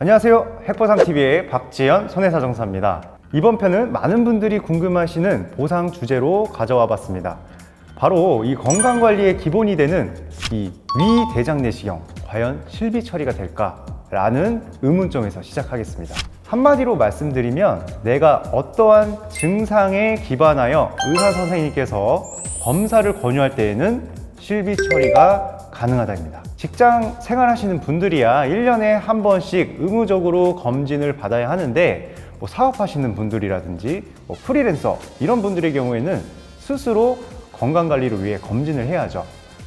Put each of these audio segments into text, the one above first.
안녕하세요. 핵보상TV의 박지연 손해사정사입니다. 이번 편은 많은 분들이 궁금하시는 보상 주제로 가져와 봤습니다. 바로 이 건강관리의 기본이 되는 이 위대장 내시경, 과연 실비 처리가 될까? 라는 의문점에서 시작하겠습니다. 한마디로 말씀드리면 내가 어떠한 증상에 기반하여 의사 선생님께서 검사를 권유할 때에는 실비 처리가 가능하다입니다. 직장 생활하시는 분들이야 1년에 한 번씩 의무적으로 검진을 받아야 하는데 뭐 사업하시는 분들이라든지 뭐 프리랜서 이런 분들의 경우에는 스스로 건강관리를 위해 검진을 해야죠.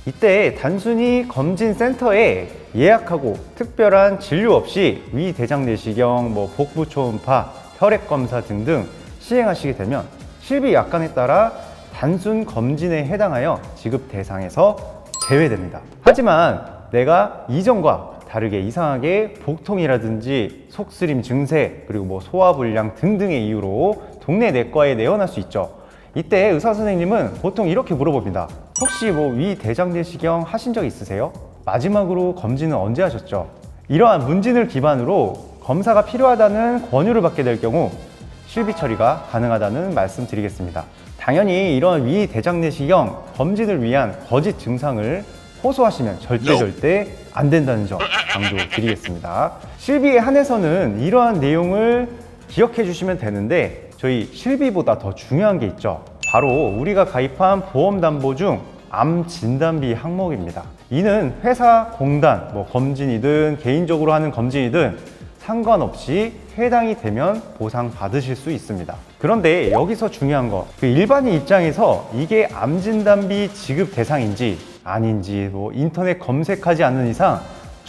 이때 단순히 검진 센터에 예약하고 특별한 진료 없이 위대장 내시경, 뭐 복부 초음파, 혈액 검사 등등 시행하시게 되면 실비 약관에 따라 단순 검진에 해당하여 지급 대상에서 제외됩니다. 하지만 내가 이전과 다르게 이상하게 복통이라든지 속쓰림 증세 그리고 뭐 소화불량 등등의 이유로 동네 내과에 내원할 수 있죠. 이때 의사 선생님은 보통 이렇게 물어봅니다. 혹시 뭐 위 대장 내시경 하신 적 있으세요? 마지막으로 검진은 언제 하셨죠? 이러한 문진을 기반으로 검사가 필요하다는 권유를 받게 될 경우 실비 처리가 가능하다는 말씀 드리겠습니다. 당연히 이런 위 대장내시경 검진을 위한 거짓 증상을 호소하시면 절대 절대 안 된다는 점 강조 드리겠습니다. 실비에 한해서는 이러한 내용을 기억해 주시면 되는데 저희 실비보다 더 중요한 게 있죠. 바로 우리가 가입한 보험 담보 중 암 진단비 항목입니다. 이는 회사, 공단, 뭐 검진이든 개인적으로 하는 검진이든 상관없이 해당이 되면 보상 받으실 수 있습니다. 그런데 여기서 중요한 거, 그 일반인 입장에서 이게 암 진단비 지급 대상인지 아닌지 뭐 인터넷 검색하지 않는 이상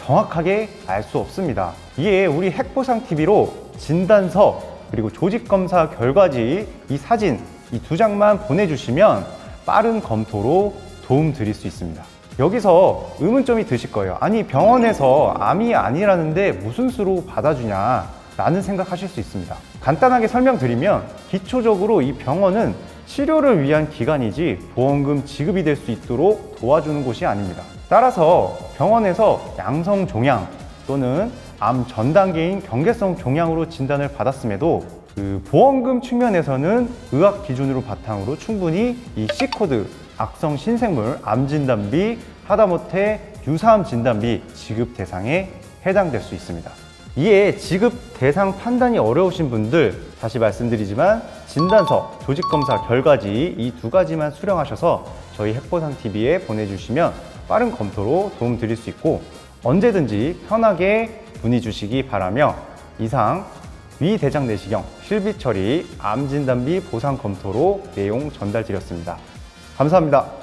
정확하게 알 수 없습니다. 이게 우리 핵보상 TV로 진단서 그리고 조직 검사 결과지 이 사진 이 두 장만 보내주시면 빠른 검토로 도움 드릴 수 있습니다. 여기서 의문점이 드실 거예요. 아니 병원에서 암이 아니라는데 무슨 수로 받아주냐 라는 생각하실 수 있습니다. 간단하게 설명드리면 기초적으로 이 병원은 치료를 위한 기관이지 보험금 지급이 될 수 있도록 도와주는 곳이 아닙니다. 따라서 병원에서 양성 종양 또는 암 전 단계인 경계성 종양으로 진단을 받았음에도 그 보험금 측면에서는 의학 기준으로 바탕으로 충분히 이 C코드 악성 신생물 암 진단비 하다못해 유사암 진단비 지급 대상에 해당될 수 있습니다. 이에 지급 대상 판단이 어려우신 분들 다시 말씀드리지만 진단서, 조직검사 결과지 이 두 가지만 수령하셔서 저희 핵보상 TV에 보내주시면 빠른 검토로 도움 드릴 수 있고 언제든지 편하게 문의 주시기 바라며 이상 위대장 내시경 실비 처리 암 진단비 보상 검토로 내용 전달 드렸습니다. 감사합니다.